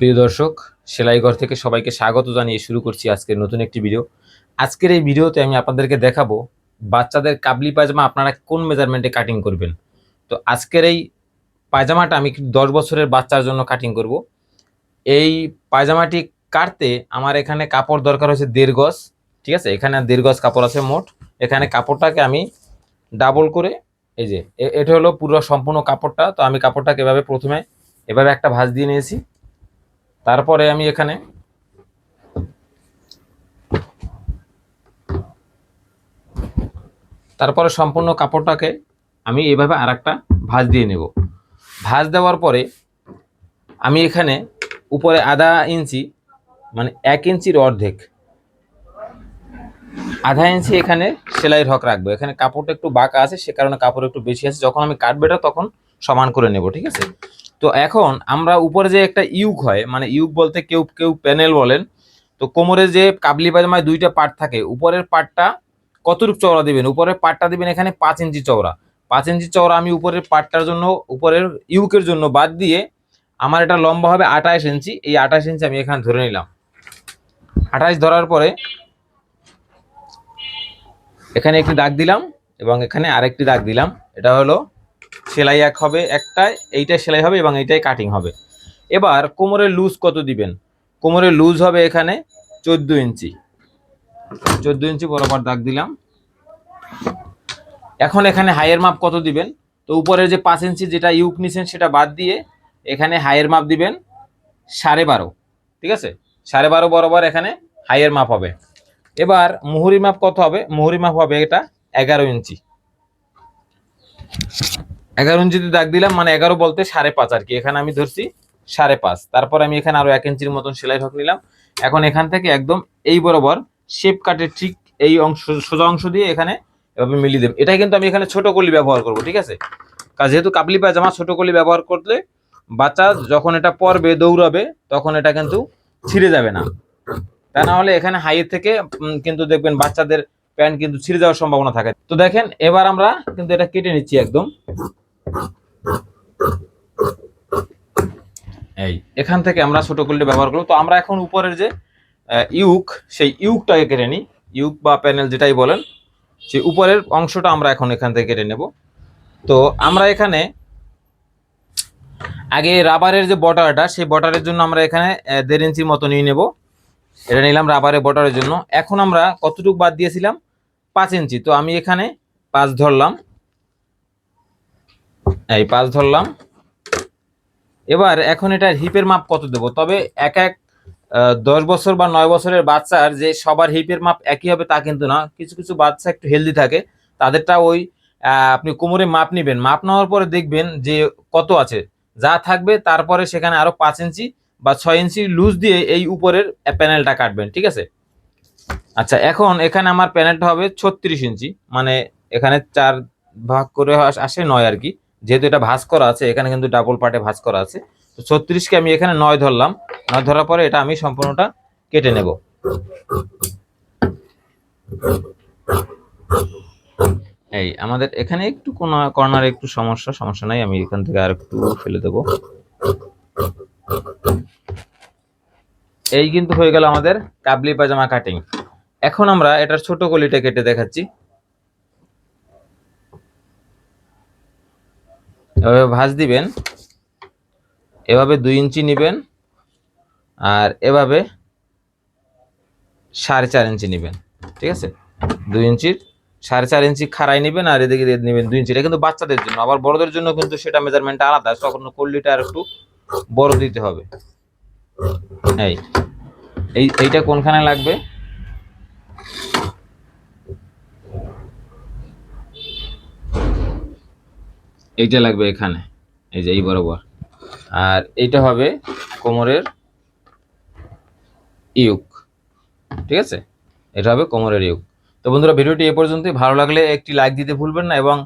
প্রিয় দর্শক, সেলাইঘর থেকে সবাইকে স্বাগত জানিয়ে শুরু করছি আজকের নতুন একটি ভিডিও আজকের এই ভিডিওতে আমি আপনাদেরকে দেখাবো বাচ্চাদের কাবলি পায়জামা আপনারা কোন মেজারমেন্টে কাটিং করবেন। তো আজকের এই পায়জামাটা আমি দশ বছরের বাচ্চার জন্য কাটিং করব। এই পায়জামাটি কাটতে আমার এখানে কাপড় দরকার হচ্ছে দেড় গজ, ঠিক আছে? এখানে দেড় গজ কাপড় আছে মোট। এখানে কাপড়টাকে আমি ডাবল করে, এই যে এটা হলো পুরো সম্পূর্ণ কাপড়টা। তো আমি কাপড়টাকে এভাবে প্রথমে এভাবে একটা ভাঁজ দিয়ে নিয়েছি। তারপরে আমি এখানে তারপরে সম্পূর্ণ কাপড়টাকে আমি এভাবে আর একটা ভাঁজ দিয়ে নেব। ভাঁজ দেওয়ার পরে আমি এখানে উপরে আধা ইঞ্চি মানে এক ইঞ্চির অর্ধেক, আধা ইঞ্চি এখানে সেলাইয়ের হক রাখব। এখানে কাপড়টা একটু বাঁকা আছে, সে কারণে কাপড় একটু বেশি আছে। যখন আমি কাটবো এটা তখন সমান করে নেব, ঠিক আছে? তো এখন আমরা উপরে যে একটা ইউক হয় মানে ইউক বলতে কেউ কেউ প্যানেল বলেন, তো কোমরে যে কাবলি পাজামায় দুইটা পার্ট থাকে, উপরের পার্টটা কতটুকু চওড়া দিবেন? উপরের পার্টটা দিবেন এখানে পাঁচ ইঞ্চি চওড়া। পাঁচ ইঞ্চি চওড়া আমি উপরের পার্টটার জন্য, উপরের ইউকের জন্য বাদ দিয়ে আমার এটা লম্বা হবে আঠাশ ইঞ্চি। এই আঠাশ ইঞ্চি আমি এখানে ধরে নিলাম। আঠাশ ধরার পরে এখানে একটি দাগ দিলাম এবং এখানে আরেকটি দাগ দিলাম। এটা হলো সেলাই এক হবে একটাই এইটাই সেলাই হবে এবং এইটাই কাটিং হবে। এবার কোমরের লুজ কত দিবেন? কোমরের লুজ হবে এখানে চোদ্দ ইঞ্চি। চোদ্দ ইঞ্চি বরাবর দাগ দিলাম। এখন এখানে হাইয়ের মাপ কত দিবেন? তো উপরের যে পাঁচ ইঞ্চি যেটা ইউক নিছেন সেটা বাদ দিয়ে এখানে হাইয়ের মাপ দিবেন সাড়ে বারো। ঠিক আছে? সাড়ে বারো বরাবর এখানে হাইয়ের মাপ হবে। এবার মুহুরি মাপ কত হবে? মুহুরি মাপ হবে এটা এগারো ইঞ্চি। এগারো ইঞ্চিতে দাগ দিলাম মানে এগারো বলতে সাড়ে পাঁচ আর কি। এখানে আমি ধরছি সাড়ে পাঁচ। তারপর আমি এখানে আরও এক ইঞ্চির মতন সেলাই ঢোক নিলাম। এখন এখান থেকে একদম এই বরাবর শেপ কাটের ঠিক এই অংশ, সোজা অংশ দিয়ে এখানে এভাবে মিলিয়ে দেব। এটা কিন্তু আমি এখানে ছোট কলি ব্যবহার করব, ঠিক আছে? কারণ যেহেতু কাবলি পায়জামা, ছোট কলি ব্যবহার করলে বাচ্চা যখন এটা পরবে, দৌড়াবে, তখন এটা কিন্তু ছিঁড়ে যাবে না। তা না হলে এখানে হাইয়ের থেকে কিন্তু দেখবেন বাচ্চাদের প্যান্ট কিন্তু ছিঁড়ে যাওয়ার সম্ভাবনা থাকে। তো দেখেন, এবার আমরা কিন্তু এটা কেটে নিচ্ছি একদম। এই, এখান থেকে আমরা ছোট করলে ব্যবহার করব। তো আমরা এখন উপরের যে ইউক, সেই ইউকটাকে কেটে নিই। ইউক বা প্যানেল যেটাই বলেন, সেই উপরের অংশটা আমরা এখন এখান থেকে কেটে নেব। তো আমরা এখানে আগে রাবারের যে বটারটা সেই বটারের জন্য আমরা এখানে দেড় ইঞ্চির মতো নিয়ে নেব। এটা নিলাম রাবারের বটারের জন্য। এখন আমরা কতটুকু বাদ দিয়েছিলাম? পাঁচ ইঞ্চি। তো আমি এখানে পাঁচ ধরলাম। এই পাঁচ ধরলাম। এবার এখন এটা হিপের মাপ কত দেব? তবে এক এক দশ বছর বা নয় বছরের বাচ্চার যে সবার হিপের মাপ একই হবে তা কিন্তু না। কিছু কিছু বাচ্চা একটু হেলদি থাকে। তাদেরটা ওই আপনি কোমরে মাপ নেবেন। মাপ নেওয়ার পরে দেখবেন যে কত আছে। যা থাকবে তারপরে সেখানে আরও পাঁচ ইঞ্চি বা ছয় ইঞ্চি লুজ দিয়ে এই উপরের প্যানেলটা কাটবেন, ঠিক আছে? আচ্ছা এখন এখানে আমার প্যানেলটা হবে ছত্রিশ ইঞ্চি। মানে এখানে চার ভাগ করে আসে নয় আর কি। যেহেতু এটা ভাঁজ করা আছে, এখানে কিন্তু ডাবল পার্টে ভাঁজ করা আছে। তো ছত্রিশকে আমি এখানে নয় ধরলাম। নয় ধরার পরে এটা আমি সম্পূর্ণটা কেটে নেব। এই, আমাদের এখানে একটু কোনো কর্নারে একটু সমস্যা সমস্যা নাই, আমি এখান থেকে আর একটু ফেলে দেবো। এই কিন্তু হয়ে গেল আমাদের কাবলি পাজামা কাটিং এখন আমরা এটার ছোট কলিটা কেটে দেখাচ্ছি। এভাবে ভাঁজ দিবেন, এভাবে দুই ইঞ্চি নেবেন আর এভাবে সাড়ে চার ইঞ্চি নেবেন, ঠিক আছে? দুই ইঞ্চির সাড়ে চার ইঞ্চি খাড়াই নেবেন আর এদিকে নেবেন দুই ইঞ্চি এটা কিন্তু বাচ্চাদের জন্য, আবার বড়দের জন্য কিন্তু সেটা মেজারমেন্ট আলাদা, তখন কল্লিটা আর একটু বড় দিতে হবে। এই, এইটা কোনখানে লাগবে? এইটা লাগবে এখানে এই যে এই বরাবর। আর এইটা হবে কোমরের ইউক ঠিক আছে? এটা হবে কোমরের ইউক। তো বন্ধুরা ভিডিওটি এ পর্যন্তই। ভালো লাগলে একটি লাইক দিতে ভুলবেন না এবং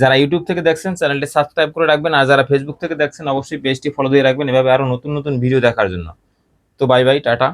যারা ইউটিউব থেকে দেখছেন চ্যানেলটি সাবস্ক্রাইব করে রাখবেন আর যারা ফেসবুক থেকে দেখছেন অবশ্যই পেজটি ফলো দিয়ে রাখবেন। এভাবে আরও নতুন নতুন ভিডিও দেখার জন্য। তো বাই বাই টাটা।